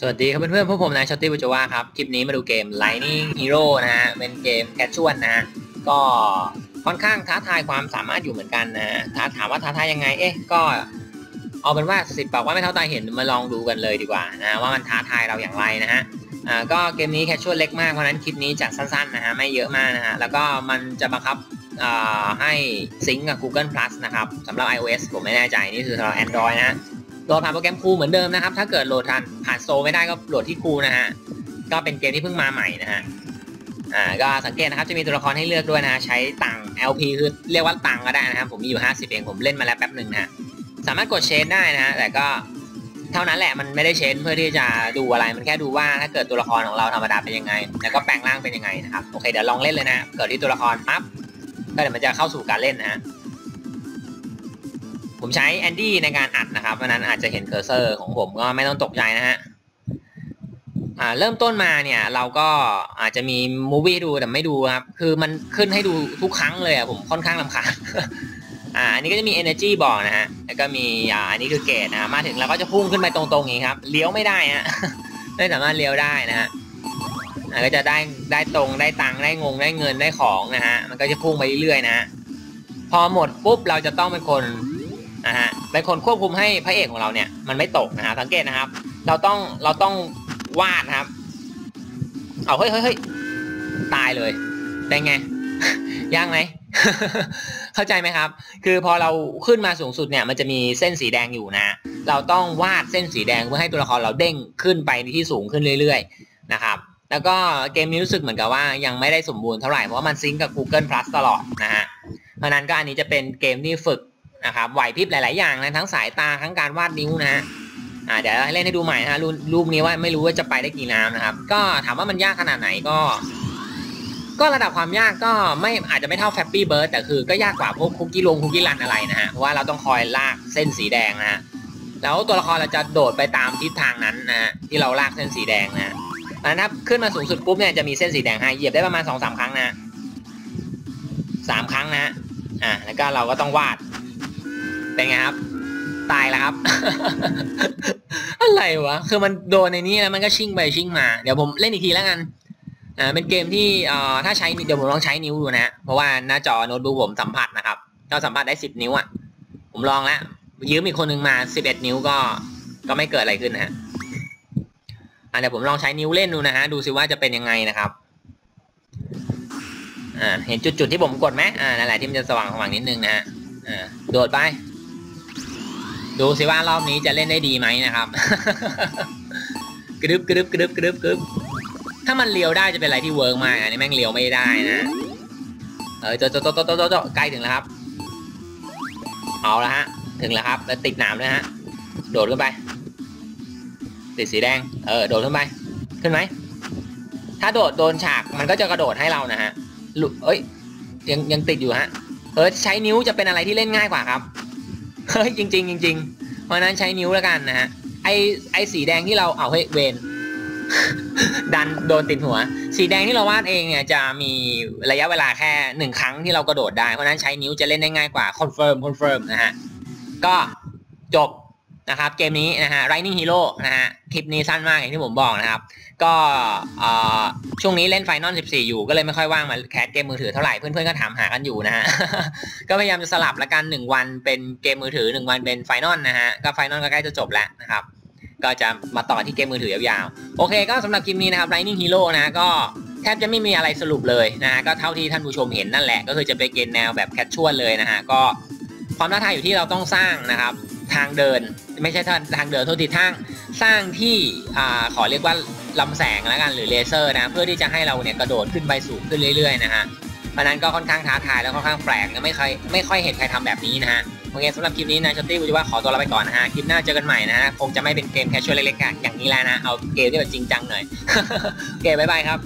สวัสดีครับเพื่อนๆพวกผมนายชอตตี้บุจวาครับ คลิปนี้มาดูเกม Lightning Hero นะฮะ เป็นเกมแคชชวลนะ ก็ค่อนข้างท้าทายความสามารถอยู่เหมือนกันนะถ้าถามว่าท้าทายยังไง เอ๊ะ ก็เอาเป็นว่าสิบปากว่าไม่เท่าตาเห็นมาลองดูกันเลยดีกว่านะว่ามันท้าทายเราอย่างไรนะฮะ อ่า ก็เกมนี้แคชชวลเล็กมาก เพราะนั้นคลิปนี้จะสั้นๆนะฮะ ไม่เยอะมากนะฮะ แล้วก็มันจะบังคับอ่าให้ซิงก์กับ Google Plus นะครับสำหรับ iOS ผมไม่แน่ใจนี่คือสำหรับ Android นะ โหลดผ่านโปรแกรมครูเหมือนเดิมนะครับ ถ้าเกิดโหลดผ่านผ่านโซไม่ได้ก็โหลดที่ครูนะฮะ ก็เป็นเกมที่เพิ่งมาใหม่นะฮะ อ่า ก็สังเกตนะครับ จะมีตัวละครให้เลือกด้วยนะ ใช้ตังค์ LP คือเรียกว่าตังค์ก็ได้นะครับ ผมมีอยู่ 50 เอง ผมเล่นมาแล้วแป๊บหนึ่งนะฮะสามารถกดเชนได้นะฮะ แต่ก็เท่านั้นแหละ มันไม่ได้เชนเพื่อที่จะดูอะไร มันแค่ดูว่าถ้าเกิดตัวละครของเราธรรมดาเป็นยังไง แล้วก็แปลงร่างเป็นยังไงนะครับ โอเค เดี๋ยวลองเล่นเลยนะ เกิดที่ตัวละครปั๊บ ก็เดี๋ยวมันจะเข้าสู่การเล่นนะฮะ ผมใช้แอนดี้ในการอัดนะครับเพราะนั้นอาจจะเห็นเคอร์เซอร์ของผมก็ไม่ต้องตกใจนะฮะเริ่มต้นมาเนี่ยเราก็อาจจะมีมูวี่ดูแต่ไม่ดูครับ คือมันขึ้นให้ดูทุกครั้งเลยอะผมค่อนข้างลำคาญอ่าอันนี้ก็จะมี energy บอกนะฮะแล้วก็มีอ่าอันนี้คือเกตนะมาถึงเราก็จะพุ่งขึ้นไปตรงๆอย่างนี้ครับเลี้ยวไม่ได้ฮะไม่สามารถเลี้ยวได้นะฮะก็จะได้ได้ตรงได้ตังได้งงได้เงินได้ของนะฮะมันก็จะพุ่งไปเรื่อยๆนะฮะพอหมดปุ๊บเราจะต้องเป็นคน นะฮะเป็นคนควบคุมให้พระเอกของเราเนี่ย มันไม่ตกนะฮะสังเกตนะครับ เราต้องเราต้องวาดนะครับ เอาเฮ้ยเฮ้ยเฮ้ยตายเลยได้ไงยากไหมเข้าใจไหมครับ คือพอเราขึ้นมาสูงสุดเนี่ย มันจะมีเส้นสีแดงอยู่นะ เราต้องวาดเส้นสีแดงเพื่อให้ตัวละครเราเด้งขึ้นไปที่สูงขึ้นเรื่อย ๆ นะครับ แล้วก็เกมนี้รู้สึกเหมือนกับว่ายังไม่ได้สมบูรณ์เท่าไหร่ เพราะว่ามันซิงก์กับ Google Plus ตลอดนะฮะเพราะนั้นก็อันนี้จะเป็นเกมที่ฝึก นะครับไหวพริบหลาย ๆ อย่างนะทั้งสายตาทั้งการวาดนิ้วนะฮะอ่าเดี๋ยวเล่นให้ดูใหม่นะฮะรูปรูปนี้ว่าไม่รู้ว่าจะไปได้กี่น้ำนะครับ ก็ถามว่ามันยากขนาดไหนก็ ก็ระดับความยากก็ไม่อาจจะไม่เท่า f ฟ a p p y Bird แต่คือก็ยากกว่าพวกคุกกี้ลงคุกกี้รันอะไรนะฮะเพราะว่าเราต้องคอยลากเส้นสีแดงนะฮะแล้วตัวละครเราจะโดดไปตามทิศทางนั้นนะฮะที่เราลากเส้นสีแดงนะฮะนะครับขึ้นมาสูงสุดปุ๊บเนี่ยจะมีเส้นสีแดงให้เหยียบได้ประมาณสองสามครั้งนะสามครั้งนะฮะอ่าแล้วก็เราก็ต้องวาด เป็นไงครับ ตายแล้วครับ อะไรวะ คือมันโดนในนี้แล้วมันก็ชิ่งไปชิ่งมา เดี๋ยวผมเล่นอีกทีแล้วกัน อ่า เป็นเกมที่เอ่อถ้าใช้เดี๋ยวผมลองใช้นิ้วดูนะ เพราะว่าหน้าจอโน้ตบุ๊กผมสัมผัสนะครับก็สัมผัสได้สิบนิ้วอะ ผมลองแล้วยืมอีกคนนึงมาสิบเอ็ดนิ้วก็ ก็ไม่เกิดอะไรขึ้นนะฮะอ่าเดี๋ยวผมลองใช้นิ้วเล่นดูนะฮะ ดูซิว่าจะเป็นยังไงนะครับอ่าเห็นจุดๆที่ผมกดไหมอ่านั่นแหละที่มันจะสว่างสว่างนิดนึงนะฮะอ่าโดดไป ดูสิว่ารอบนี้จะเล่นได้ดีไหมนะครับ กรึบกรึบกรึบกรึบกรึบถ้ามันเลี้ยวได้จะเป็นอะไรที่เวิร์กมากอันนี้แม่งเลี้ยวไม่ได้นะเออโตโตโตโตโตโตใกล้ถึงแล้วครับ เอาละฮะ ถึงแล้วครับแล้วติดหนามเลยฮะ โดดขึ้นไป ติดสีแดง เออ โดดขึ้นไป ขึ้นไหม ถ้าโดดโดนฉากมันก็จะกระโดดให้เรานะฮะลุเอ้ย ยังยังติดอยู่ฮะ เออใช้นิ้วจะเป็นอะไรที่เล่นง่ายกว่าครับ เฮ้ยจริงจริงจริงๆเพราะนั้นใช้นิ้วแล้วกันนะฮะไอไอสีแดงที่เราเอาเฮ้ยเวนดันโดนติดหัว สีแดงที่เราวาดเองเนี่ยจะมีระยะเวลาแค่หนึ่งครั้งที่เรากระโดดได้เพราะนั้นใช้นิ้วจะเล่นได้ง่ายกว่าคอนเฟิร์มคอนเฟิร์มนะฮะก็จบ นะครับเกมนี้นะฮะ Lightning Hero นะฮะคลิปนี้สั้นมากอย่างที่ผมบอกนะครับ ก็ช่วงนี้เล่นไฟนอล14 อยู่ก็เลยไม่ค่อยว่างมาแคสเกมมือถือเท่าไหร่เพื่อนๆก็ถามหากันอยู่นะฮะก็พยายามจะสลับละกัน 1 วันเป็นเกมมือถือ 1 วันเป็นไฟนอลนะฮะก็ไฟนอลก็ใกล้จะจบแล้วนะครับก็จะมาต่อที่เกมมือถือยาวๆ โอเคก็สำหรับคลิปนี้นะครับ Lightning Hero นะก็แทบจะไม่มีอะไรสรุปเลยนะฮะก็เท่าที่ท่านผู้ชมเห็นนั่นแหละ ก็คือจะเป็นเกมแนวแบบแคชชวลเลยนะฮะก็ความท้าทายอยู่ที่เราต้องสร้างนะครับ ทางเดิน ไม่ใช่ทางทางเดินโทษทีทางสร้างที่อ่าขอเรียกว่าลำแสงแล้วกันหรือเลเซอร์นะเพื่อที่จะให้เราเนี่ยกระโดดขึ้นไปสูงขึ้นเรื่อยๆนะฮะเพราะนั้นก็ค่อนข้างท้าทายแล้วค่อนข้างแปลกไม่ค่อยไม่ค่อยเห็นใครทำแบบนี้นะฮะโอเคสำหรับคลิปนี้นะชอตตี้กูจะว่าขอตัวลาไปก่อนนะฮะคลิปหน้าเจอกันใหม่นะฮะคงจะไม่เป็นเกมแคชชวลเล็กๆอย่างนี้แล้วนะเอาเกมที่แบบจริงจังหน่อยโอเคบ๊ายบายครับ